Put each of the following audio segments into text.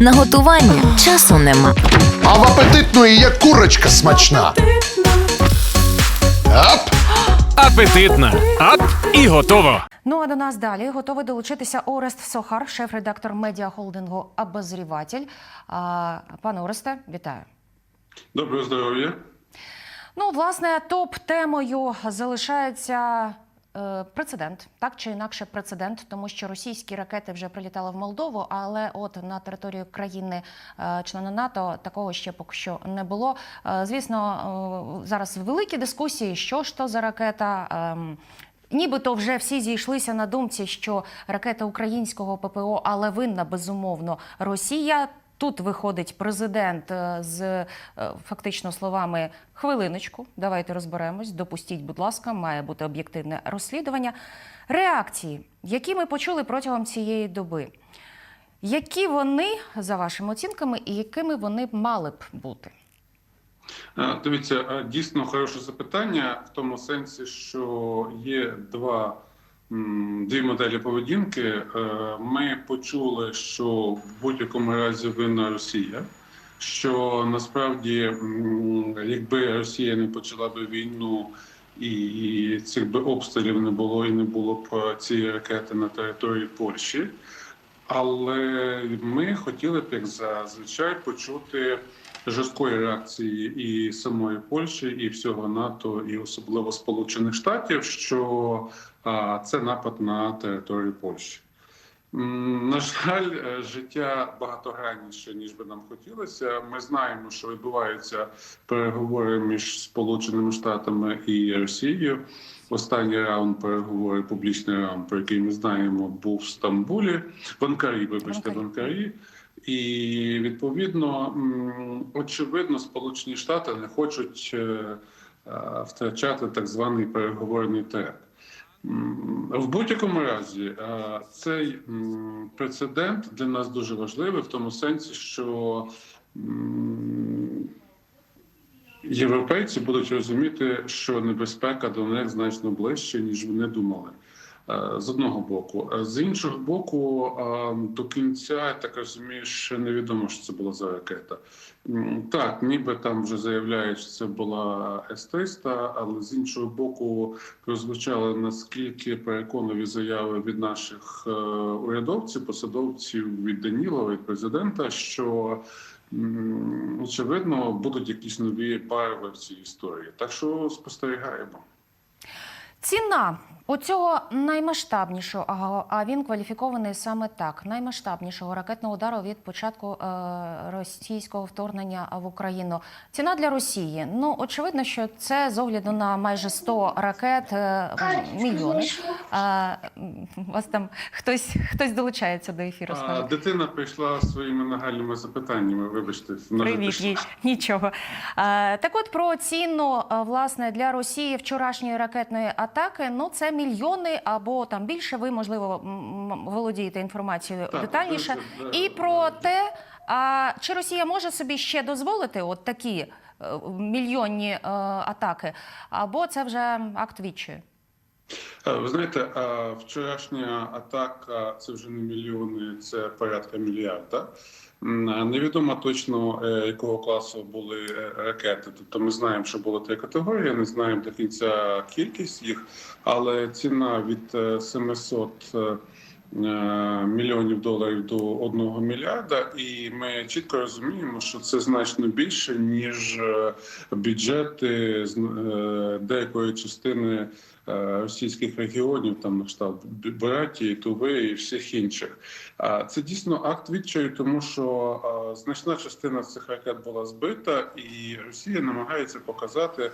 На готування часу нема. А в апетитної є курочка смачна. Ап! Апетитна. Ап і готово. Ну а до нас далі готовий долучитися Орест Сохар, шеф-редактор медіахолдингу Обозріватель. А, Пане Оресте, вітаю. Доброго здоров'я. Ну, власне, топ-темою залишається прецедент, так чи інакше прецедент, тому що російські ракети вже прилітали в Молдову, але от на територію країни е, НАТО такого ще поки що не було. Е, звісно, е, зараз великі дискусії, що ж то за ракета. ем, Нібито вже всі зійшлися на думці, що ракета українського ППО, але винна безумовно Росія. Тут виходить президент е, з е, фактично словами хвилиночку. Давайте розберемось. Допустіть, будь ласка, має бути об'єктивне розслідування. Реакції, які ми почули протягом цієї доби, які вони за вашими оцінками, і якими вони мали б бути? Е, Дивіться, дійсно хороше запитання в тому сенсі, що є два дві моделі поведінки. Е, Ми почули, що в будь-якому разі винна Росія. Що насправді, якби Росія не почала би війну і цих би обстрілів не було, і не було б е, цієї ракети на території Польщі. Але ми хотіли б, як зазвичай, почути жорсткої реакції і самої Польщі, і всього НАТО, і особливо Сполучених Штатів, що це напад на територію Польщі. На жаль, е, життя багатогранніше, ніж би нам хотілося. Ми знаємо, що відбуваються переговори між Сполученими Штатами і Росією. Останній раунд переговорів, публічний раунд, про який ми знаємо, був в Стамбулі, в Анкарі, вибачте, в Анкарі. І відповідно, очевидно, Сполучені Штати не хочуть е, е, втрачати так званий переговорний трек. В будь-якому разі, е, цей прецедент для нас дуже важливий в тому сенсі, що європейці будуть розуміти, що небезпека до них значно ближче, ніж вони думали. Е, З одного боку, Е, з іншого боку, е, до кінця я так розумію, що невідомо, що це була за ракета. Так, ніби там вже заявляють, що це була С-300, але з іншого боку, прозвучали наскільки переконливі заяви від наших урядовців, посадовців від Данілова, від президента, що очевидно будуть якісь нові барви в цій історії. Так що спостерігаємо. Ціна оцього наймасштабнішого, а- а він кваліфікований саме так: наймасштабнішого ракетного удару від початку е, російського вторгнення в Україну. Ціна для Росії. Ну очевидно, що це з огляду на майже 100 ракет е, мільйони. А, у вас там хтось хтось долучається до ефіру. А, дитина прийшла своїми нагальними запитаннями. Вибачте, Привіт, їй нічого. Е, Так от про ціну е, власне для Росії вчорашньої ракетної атаки. Ну це мільйони або там більше. Ви можливо володієте інформацією Так, детальніше. це- І про те, а чи Росія може собі ще дозволити от такі е, мільйонні е, атаки, або це вже акт відчаю? Е, Ви знаєте, вчорашня атака це вже не мільйони, це порядка мільярда. А Невідомо точно е, якого класу були е, ракети. Тобто ми знаємо, що було три категорії, не знаємо до кінця кількість їх, але ціна від е, 700 е, е, мільйонів доларів до 1 мільярда, і ми чітко розуміємо, що це значно більше ніж е, бюджети е, деякої частини е, російських регіонів, там на кшталт Братії, Туви і всіх інших. А це дійсно акт відчаю, тому що е, значна частина цих ракет була збита, і Росія намагається показати,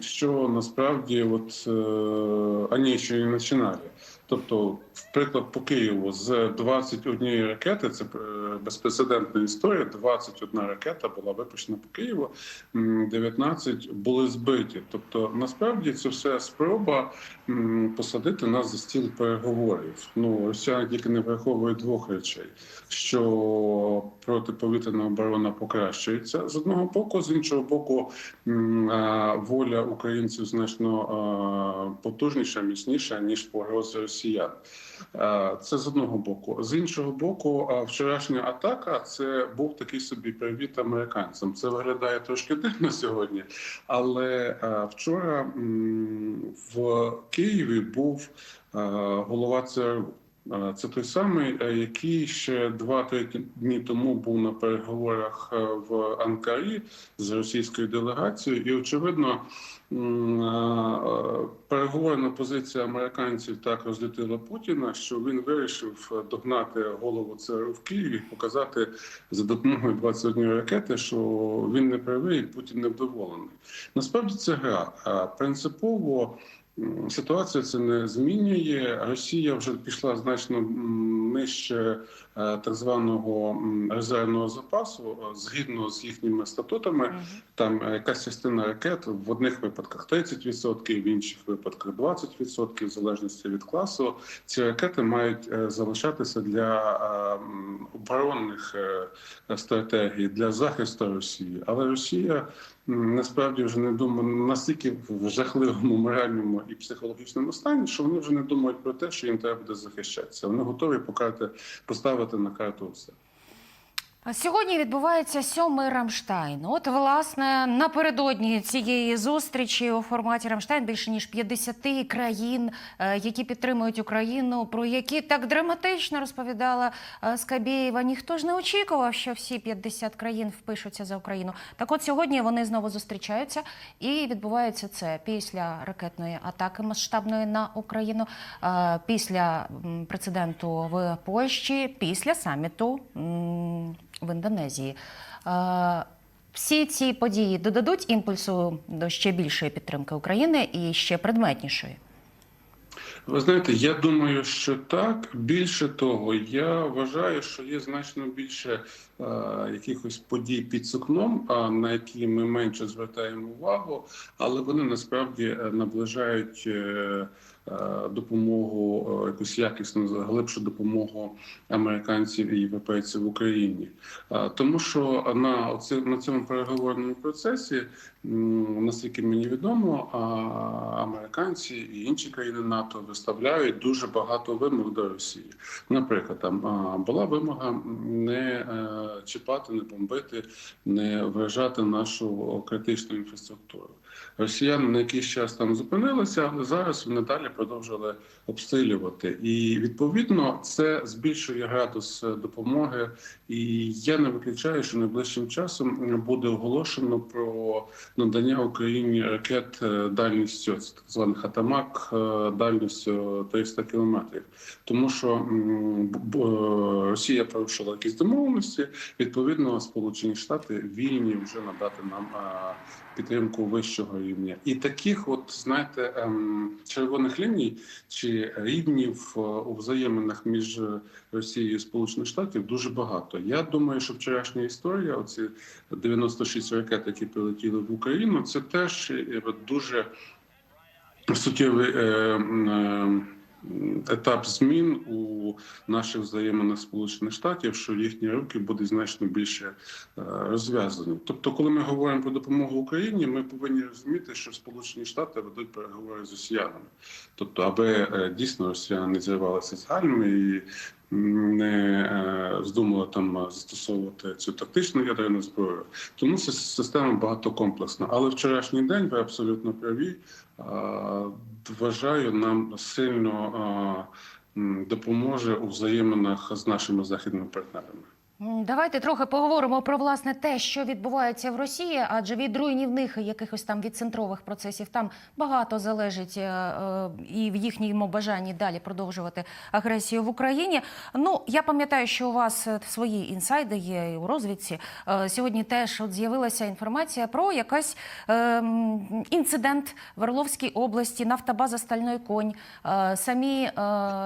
що насправді от е, ані ще не починали. Тобто, приклад по Києву з 21 ракети, це е, безпрецедентна історія. 21 ракета була випущена по Києву, м, 19 були збиті. Тобто, насправді це все спроба посадити нас за стіл переговорів. Ну росіяни тільки не враховують двох речей: що протиповітряна оборона покращується з одного боку, з іншого боку, воля українців значно потужніша, міцніша ніж погрози росіян. А, Це з одного боку. З іншого боку, вчорашня атака це був такий собі привіт американцям. Це виглядає трошки дивно сьогодні, але вчора в Києві був голова ЦРУ. Це той самий, е, який ще два-три дні тому був на переговорах е, в Анкарі з російською делегацією, і очевидно. Переговорна позиція американців так розлютила Путіна, що він вирішив догнати голову ЦРУ в Києві, показати за допомогою 21 ракети, що він не правий, Путін невдоволений. Насправді це гра. Принципово ситуація це не змінює. Росія вже пішла значно нижче е, так званого резервного запасу, е, згідно з їхніми статутами. Там е, якась частина ракет в одних випадках 30%, в інших випадках 20%, в залежності від класу. Ці ракети мають залишатися для оборонних стратегій для захисту Росії. Але Росія насправді вже не думають настільки в жахливому моральному і психологічному стані, що вони вже не думають про те, що їм треба буде захищатися. Вони готові покарати, поставити на карту все. Сьогодні відбувається сьомий Рамштайн. От, власне, напередодні цієї зустрічі у форматі Рамштайн більше ніж 50 країн, е, які підтримують Україну, про які так драматично розповідала е, Скабєєва. Ніхто ж не очікував, що всі 50 країн впишуться за Україну. Так от сьогодні вони знову зустрічаються, і відбувається це після ракетної атаки масштабної на Україну, е, після прецеденту в Польщі, після саміту. В Індонезії. Е, Всі ці події додадуть імпульсу до ще більшої підтримки України і ще предметнішої. Ви знаєте, я думаю, що так. Більше того, я вважаю, що є значно більше е, якихось подій під сукном, а на які ми менше звертаємо увагу, але вони насправді е, наближають е, допомогу, е, якусь якісну глибшу допомогу американців і європейців в Україні. Е, тому що на оці, на цьому переговорному процесі, наскільки мені відомо, американці і інші країни НАТО виставляють дуже багато вимог до Росії. Наприклад, там була вимога не е, чіпати, не бомбити, не вражати нашу критичну інфраструктуру. Росіяни на якийсь час там зупинилися, але зараз вони далі продовжили обстрілювати. І відповідно це збільшує градус е, допомоги. І я не виключаю, що найближчим часом буде оголошено про надання Україні ракет е, дальністю так званих атамак е, дальністю 300 кілометрів. Тому що Росія порушила якісь домовленості. Відповідно, Сполучені Штати вільні вже надати нам підтримку вищого рівня. І таких, от знаєте, ем, червоних ліній чи рівнів е, у взаєминах між Росією і Сполучених Штатів дуже багато. Я думаю, що вчорашня історія, оці 96 ракет, які прилетіли в Україну, це теж е, дуже суттєвий е, етап змін у наших взаєминах Сполучених Штатів, що їхні руки будуть значно більше е, розв'язані. Тобто, коли ми говоримо про допомогу Україні, ми повинні розуміти, що Сполучені Штати ведуть переговори з росіянами, тобто, аби е, дійсно росіяни не зірвалися з гальми і не е, здумали там застосовувати цю тактичну ядерну зброю. Тому це система багатокомплексна. Але вчорашній день ви абсолютно праві. Вважаю, нам сильно допоможе у взаєминах з нашими західними партнерами. Давайте трохи поговоримо про власне те, що відбувається в Росії, адже від руйнівних якихось там від центрових процесів там багато залежить е, е, і в їхньому бажанні далі продовжувати агресію в Україні. Ну я пам'ятаю, що у вас е, свої інсайди є і у розвідці. Сьогодні теж от з'явилася інформація про якась е, інцидент в Орловській області, нафтобаза Стальной конь. Самі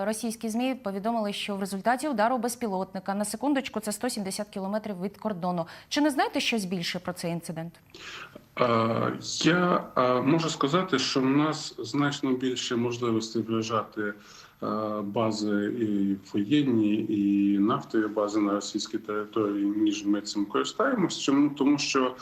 російські змі повідомили, що в результаті удару безпілотника на секундочку це 170 кілометрів від кордону. Чи не знаєте щось більше про цей інцидент? Е, Я е, можу сказати, що в нас значно більше можливостей вражати е, бази і воєнні, і нафтові бази на російській території, ніж ми цим користаємось. Чому тому, що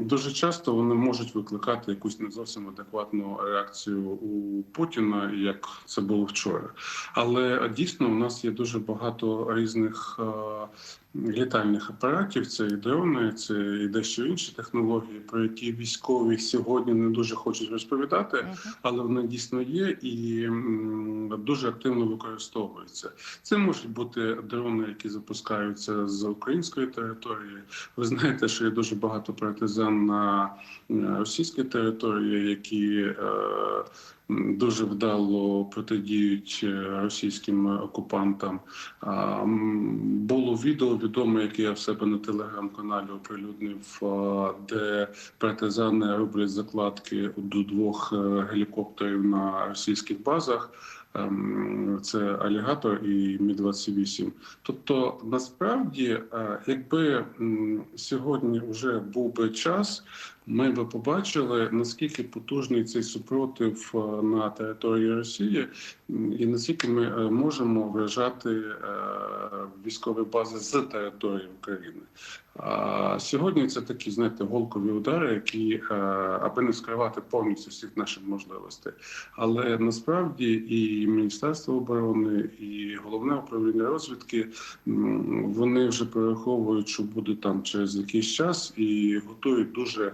дуже часто вони можуть викликати якусь не зовсім адекватну реакцію у Путіна, як це було вчора. Але дійсно у нас є дуже багато різних літальних апаратів. Це і дрони, це і дещо інші технології, про які військові сьогодні не дуже хочуть розповідати, але вони дійсно є і дуже активно використовуються. Це можуть бути дрони, які запускаються з української території. Ви знаєте, що є дуже багато партизан на е, російській території, які е, дуже вдало протидіють е, російським окупантам. Було відео відоме, яке я в себе на телеграм-каналі оприлюднив, де партизани роблять закладки до двох е, гелікоптерів на російських базах. Ем, Це алігатор і Мі 28 Тобто, насправді, е, якби сьогодні вже був би час, ми би побачили наскільки потужний цей супротив е, на території Росії, і наскільки ми е, можемо вражати військові бази з території України. Сьогодні це такі, знаєте, голкові удари, які е, аби не скривати повністю всіх наших можливостей. Але насправді і Міністерство оборони, і головне управління розвідки вони вже перераховують, що буде там через якийсь час, і готують дуже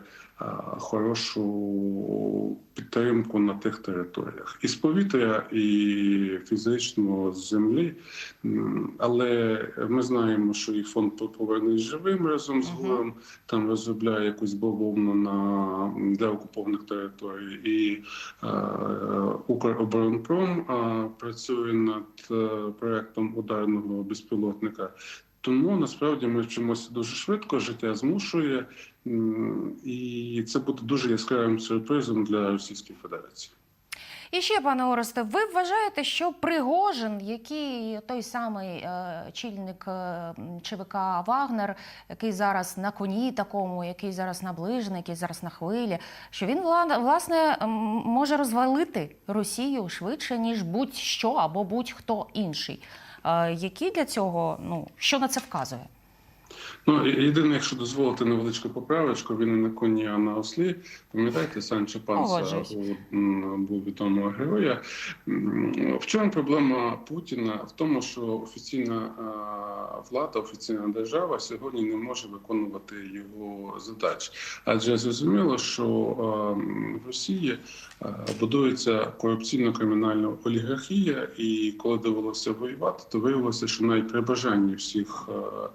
хорошу підтримку на тих територіях і з повітря, і фізично з землі. Але ми знаємо, що і фонд «Повернись живим разом з. ГУРом там розробляє якусь бавовну на для окупованих територій, і е, Укроборонпром е, працює над е, проектом ударного безпілотника. Тому насправді ми вчимося дуже швидко, життя змушує, і це буде дуже яскравим сюрпризом для Російської Федерації. І ще, пане Оресте, ви вважаєте, що Пригожин, який той самий е, чільник е, ЧВК Вагнер, який зараз на коні такому, який зараз наближений, який зараз на хвилі, що він вла- власне може розвалити Росію швидше, ніж будь-що або будь-хто інший. Е, які для цього, ну що на це вказує? Ну, єдине, якщо дозволити невеличку поправочку, він не на коні, а на ослі. Пам'ятаєте, Санчо Панса був відомого героя. В чому проблема Путіна? В тому, що офіційна влада, офіційна держава сьогодні не може виконувати його задач. Адже зрозуміло, що в Росії будується корупційно-кримінальна олігархія, і коли довелося воювати, то виявилося, що навіть при бажанні всіх а,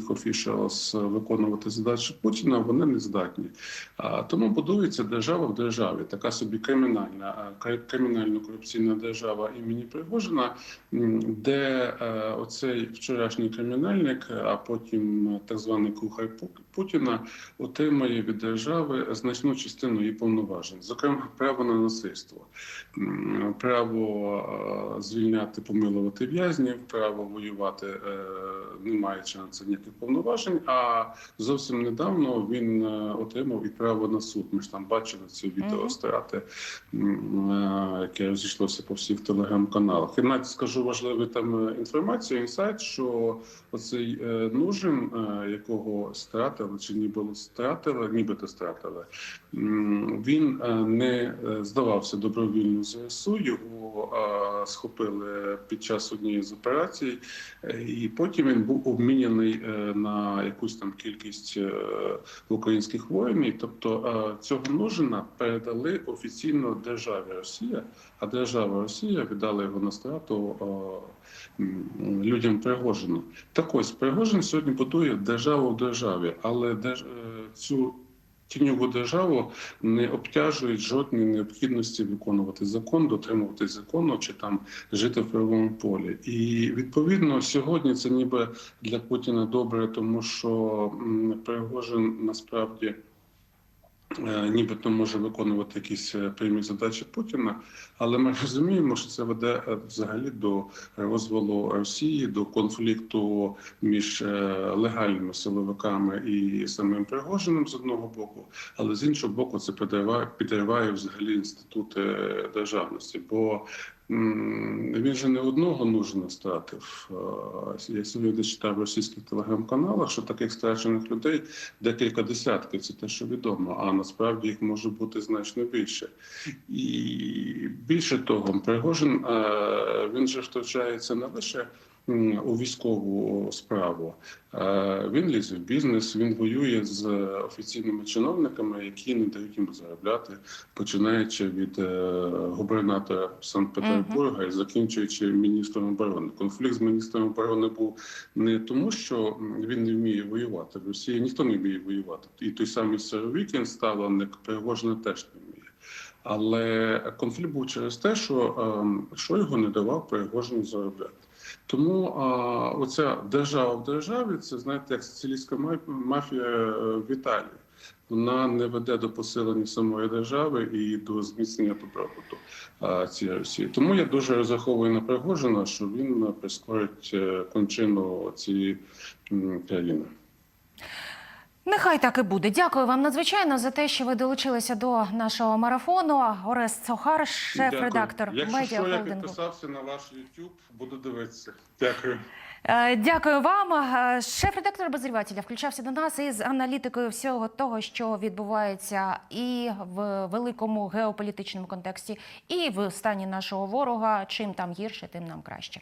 їхніх офішалс виконувати задачі Путіна, вони не здатні. Тому будується держава в державі, така собі кримінальна, а, кримінально-корупційна держава імені Пригожина, де е, оцей вчорашній кримінальник, а потім так званий кухар Путіна, отримає від держави значну частину її повноважень, зокрема право на насильство, право е, звільняти, помилувати в'язнів, право воювати, е, не на це ніяких повноважень. А зовсім недавно він е, отримав і право на суд. Ми ж там бачили це відео страти, е, яке розійшлося по всіх телеграм-каналах. І навіть скажу важливу там е, інформацію, інсайт, що оцей нужин, е, якого стратили, чи ніби стратили, нібито стратили, він не здавався добровільно ЗСУ. Його схопили під час однієї з операцій, і потім він був обміняний е, на якусь там кількість е, українських воїнів. Тобто е, цього множина передали офіційно державі Росія, а держава Росія віддала його на страту людям Пригожину. Так ось Пригожин сьогодні будує державу в державі, але цю тіньову державу не обтяжують жодної необхідності виконувати закон, дотримуватись закону чи там жити в правовому полі. І відповідно сьогодні це ніби для Путіна добре, тому що Пригожин насправді. Е, Нібито може виконувати якісь е, прямі задачі Путіна, але ми розуміємо, що це веде е, взагалі до розвалу Росії, до конфлікту між легальними силовиками і самим Пригожиним з одного боку, але з іншого боку, це підриває, підриває взагалі інститути державності. Бо він же не одного нужно стратив. Е, Я сьогодні читав в російських телеграм-каналах, що таких страчених людей декілька десятків. Це те, що відомо. А насправді їх може бути значно більше. І більше того, Пригожин е, він же втручається не лише у військову справу. Е, Він лізе в бізнес, він воює з офіційними чиновниками, які не дають йому заробляти, починаючи від е, губернатора Санкт-Петербурга і закінчуючи міністром оборони. Конфлікт з міністром оборони був не тому, що він не вміє воювати. В Росії ніхто не вміє воювати. І той самий Саровікін Сталоник Пригожина теж не вміє. Але конфлікт був через те, що ем, Шойгу не давав Пригожину заробляти. Тому а, оця держава в державі, це знаєте, як сицилійська мафія е, в Італії. Вона не веде до посилення самої держави і до зміцнення добробуту цієї Росії. Тому я дуже розраховую на Пригожина, що він е, прискорить е, кончину цієї країни. Нехай так і буде. Дякую вам надзвичайно за те, що ви долучилися до нашого марафону. Орест Сохар, шеф-редактор. Якщо я підписався на ваш YouTube, буду дивитися. Дякую. Е, Дякую вам. Е, Шеф-редактор обозрівателя включався до нас із аналітикою всього того, що відбувається і в великому геополітичному контексті, і в стані нашого ворога. Чим там гірше, тим нам краще.